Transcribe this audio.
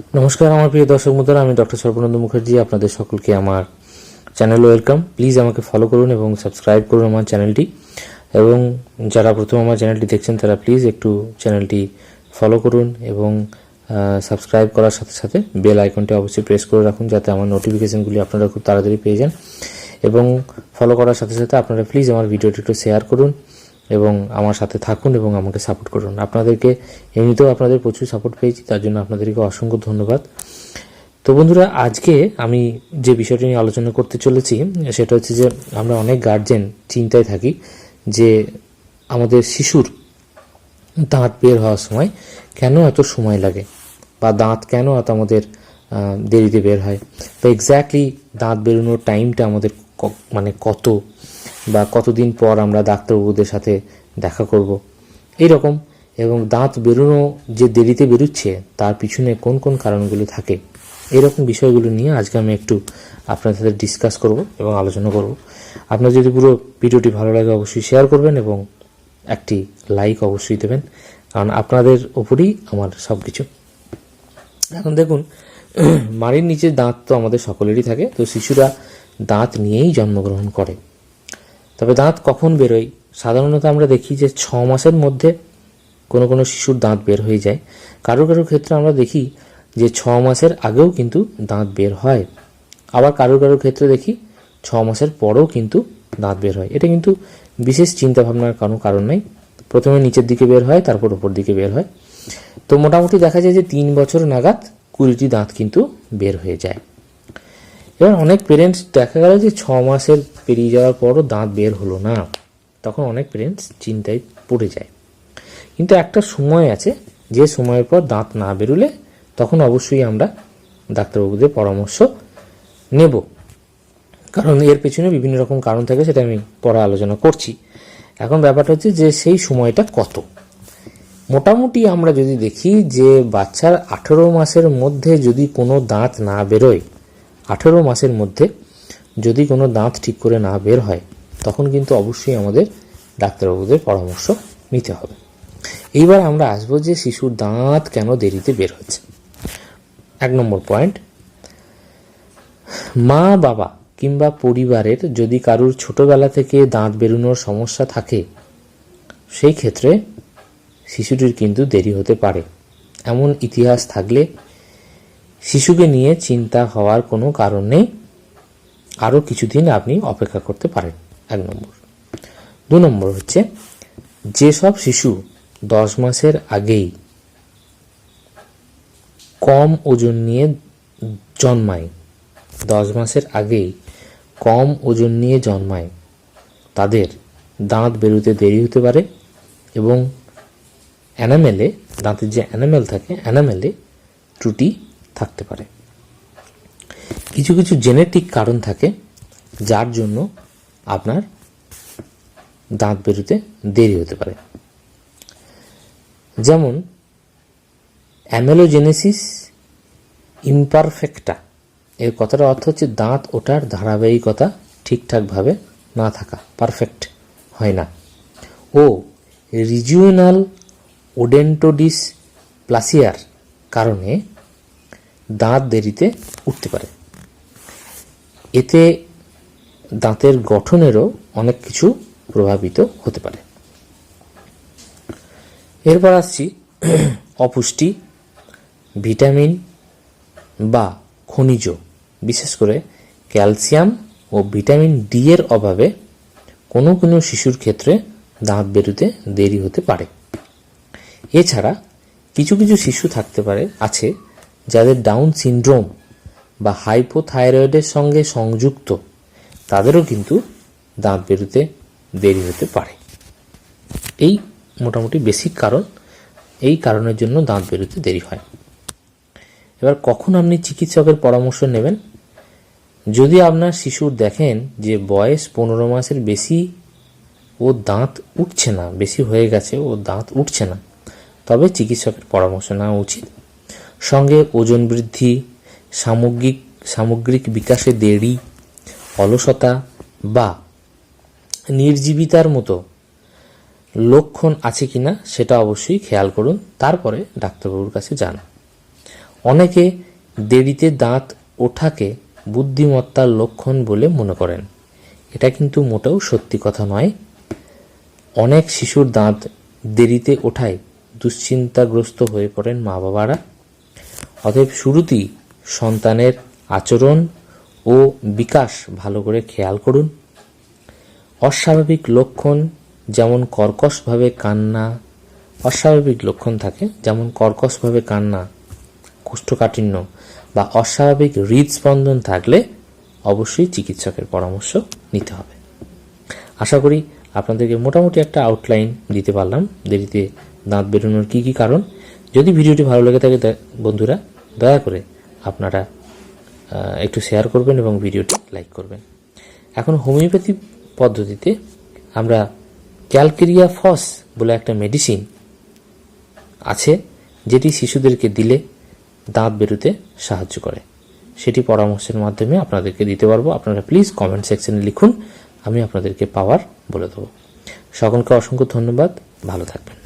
নমস্কার, আমার প্রিয় দর্শক বন্ধুরা, আমি ডক্টর সর্বানন্দ মুখার্জি, আপনাদের সকলকে আমার চ্যানেল ওয়েলকাম প্লিজ আমাকে ফলো করুন এবং সাবস্ক্রাইব করুন আমার চ্যানেলটি এবং যারা প্রথম আমার চ্যানেলটি দেখছেন, তারা প্লিজ একটু চ্যানেলটি ফলো করুন এবং সাবস্ক্রাইব করার সাথে সাথে বেল আইকনটি অবশ্যই প্রেস করে রাখুন যাতে আমার নোটিফিকেশনগুলি আপনারা খুব তাড়াতাড়ি পেয়ে যান। এবং ফলো করার সাথে সাথে আপনারা প্লিজ আমার ভিডিওটি একটু শেয়ার করুন। এবং আমার সাথে থাকুন এবং আমাকে সাপোর্ট করুন। আপনাদেরকে এমনিতেও আপনাদের প্রচুর সাপোর্ট পেয়েছি, তার জন্য আপনাদেরকে অসংখ্য ধন্যবাদ। তো বন্ধুরা, আজকে আমি যে বিষয়টি নিয়ে আলোচনা করতে চলেছি, সেটা হচ্ছে যে আমরা অনেক গার্জেন চিন্তায় থাকি যে আমাদের শিশুর দাঁত বের হওয়ার সময় কেন এত সময় লাগে বা দাঁত কেন এত আমাদের দেরিতে বের হয়? বা এক্স্যাক্টলি দাঁত বেরোনোর টাইমটা আমাদের মানে কত? বা কতদিন পর আমরা ডাক্তারবাবুদের সাথে দেখা করব। রকম এবং দাঁত বেরোনো যে দেরিতে বেরোচ্ছে, তার পিছনে কোন কোন কারণগুলো থাকে এরকম বিষয়গুলো নিয়ে আজকে আমি একটু আপনাদের সাথে ডিসকাস করব এবং আলোচনা করব। আপনার যদি পুরো ভিডিওটি ভালো লাগে অবশ্যই শেয়ার করবেন এবং একটি লাইক অবশ্যই দেবেন, কারণ আপনাদের ওপরই আমার সব কিছু এখন দেখুন, মাড়ির নিচে দাঁত তো আমাদের সকলেরই থাকে, তো শিশুরা দাঁত নিয়েই জন্মগ্রহণ করে। তবে দাঁত কখন বেরোয়? সাধারণত আমরা দেখি যে ছ মাসের মধ্যে কোনো কোনো শিশুর দাঁত বের হয়ে যায়। কারও কারও ক্ষেত্রে আমরা দেখি যে ছ মাসের আগেও কিন্তু দাঁত বের হয়। আবার কারও কারও ক্ষেত্রে দেখি ছ মাসের পরেও কিন্তু দাঁত বের হয়। এটা কিন্তু বিশেষ চিন্তা ভাবনার কোনো কারণ নেই। প্রথমে নিচের দিকে বের হয়, তারপর ওপর দিকে বের হয়। তো মোটামুটি দেখা যায় যে তিন বছর নাগাদ কুড়িটি দাঁত কিন্তু বের হয়ে যায়। এবার অনেক পেরেন্টস দেখা গেল যে ছ মাসের পেরিয়ে যাওয়ার পরও দাঁত বের হলো না। তখন অনেক পেরেন্টস চিন্তায় পড়ে যায়। কিন্তু একটা সময় আছে, যে সময়ের পর দাঁত না বেরোলে তখন অবশ্যই আমরা ডাক্তারবাবুদের পরামর্শ নেব। কারণ এর পেছনে বিভিন্ন রকম কারণ থাকে, সেটা আমি পরে আলোচনা করছি। এখন ব্যাপারটা হচ্ছে যে সেই সময়টা কত? মোটামুটি আমরা যদি দেখি যে বাচ্চার আঠেরো মাসের মধ্যে যদি কোনো দাঁত না বেরোয় আঠেরো মাসের মধ্যে যদি কোনো দাঁত ঠিক করে না বের হয়, তখন কিন্তু অবশ্যই আমাদের ডাক্তারবাবুদের পরামর্শ নিতে হবে। এইবার আমরা আসব যে শিশুর দাঁত কেন দেরিতে বের হচ্ছে। এক নম্বর পয়েন্ট, মা, বাবা কিংবা পরিবারের যদি কারুর ছোটবেলা থেকে দাঁত বেরোনোর সমস্যা থাকে, সেই ক্ষেত্রে শিশুটির কিন্তু দেরি হতে পারে। এমন ইতিহাস থাকলে শিশুকে নিয়ে চিন্তা হওয়ার কোনো কারণ নেই। আরও কিছুদিন আপনি অপেক্ষা করতে পারেন। এক নম্বর। দু নম্বর হচ্ছে, যেসব শিশু দশ মাসের আগেই কম ওজন নিয়ে জন্মায়, দশ মাসের আগেই কম ওজন নিয়ে জন্মায়, তাদের দাঁত বেরোতে দেরি হতে পারে এবং অ্যানামেলে, দাঁতের যে অ্যানামেল থাকে, অ্যানামেলে ত্রুটি থাকতে পারে। কিছু কিছু জেনেটিক কারণ থাকে, যার জন্য আপনার দাঁত বেরোতে দেরি হতে পারে। যেমন অ্যামেলোজেনেসিস ইমপারফেক্টা এর কথাটার অর্থ হচ্ছে দাঁত ওটার ধারাবাহিকতা ঠিকঠাকভাবে না থাকা পারফেক্ট হয় না। ও রিজিওনাল ওডেন্টোডিস প্লাসিয়ার কারণে দাঁত দেরিতে উঠতে পারে। এতে দাঁতের গঠনেরও অনেক কিছু প্রভাবিত হতে পারে। এরপর আসছি অপুষ্টি, ভিটামিন বা খনিজ, বিশেষ করে ক্যালসিয়াম ও ভিটামিন ডি এর অভাবে কোনো কোনো শিশুর ক্ষেত্রে দাঁত বেরোতে দেরি হতে পারে। এছাড়া কিছু কিছু শিশু থাকতে পারে, আছে যাদের ডাউন সিনড্রোম বা হাইপোথাইরয়েডের সঙ্গে সংযুক্ত, তাদেরও কিন্তু দাঁত বেরোতে দেরি হতে পারে। এই মোটামুটি বেসিক কারণ, এই কারণের জন্য দাঁত বেরোতে দেরি হয়। এবার কখন আপনি চিকিৎসকের পরামর্শ নেবেন? যদি আপনার শিশুর দেখেন যে বয়স পনেরো মাসের বেশি, ও দাঁত উঠছে না, বেশি হয়ে গেছে, ও দাঁত উঠছে না, তবে চিকিৎসকের পরামর্শ নেওয়া উচিত। সঙ্গে ওজন বৃদ্ধি, সামগ্রিক সামগ্রিক বিকাশে দেরি, অলসতা বা নির্জীবিতার মতো লক্ষণ আছে কি না সেটা অবশ্যই খেয়াল করুন, তারপরে ডাক্তারবাবুর কাছে যান। অনেকে দেরিতে দাঁত ওঠাকে বুদ্ধিমত্তার লক্ষণ বলে মনে করেন। এটা কিন্তু মোটেও সত্যি কথা নয়। অনেক শিশুর দাঁত দেরিতে ওঠায় দুশ্চিন্তাগ্রস্ত হয়ে পড়েন মা বাবারা অতএব শুরুতেই সন্তানের আচরণ ও বিকাশ ভালো করে খেয়াল করুন। অস্বাভাবিক লক্ষণ যেমন কর্কশভাবে কান্না, অস্বাভাবিক লক্ষণ থাকে যেমন কর্কশভাবে কান্না, কোষ্ঠকাঠিন্য বা অস্বাভাবিক হৃদস্পন্দন থাকলে অবশ্যই চিকিৎসকের পরামর্শ নিতে হবে। আশা করি আপনাদেরকে মোটামুটি একটা আউটলাইন দিতে পারলাম। দেরিতে দাঁত বেরোনোর কী কী কারণ। যদি ভিডিওটি ভালো লেগে থাকে বন্ধুরা দয়া করে আপনারা একটু শেয়ার করবেন এবং ভিডিওটি লাইক করবেন। এখন হোমিওপ্যাথি পদ্ধতিতে আমরা ক্যালকেরিয়া ফস বলে একটা মেডিসিন আছে, যেটি শিশুদেরকে দিলে দাঁত বেরোতে সাহায্য করে। সেটি পরামর্শের মাধ্যমে আপনাদেরকে দিতে পারব। আপনারা প্লিজ কমেন্ট সেকশনে লিখুন, আমি আপনাদেরকে পাওয়ার বলে দেবো। সকলকে অসংখ্য ধন্যবাদ। ভালো থাকবেন।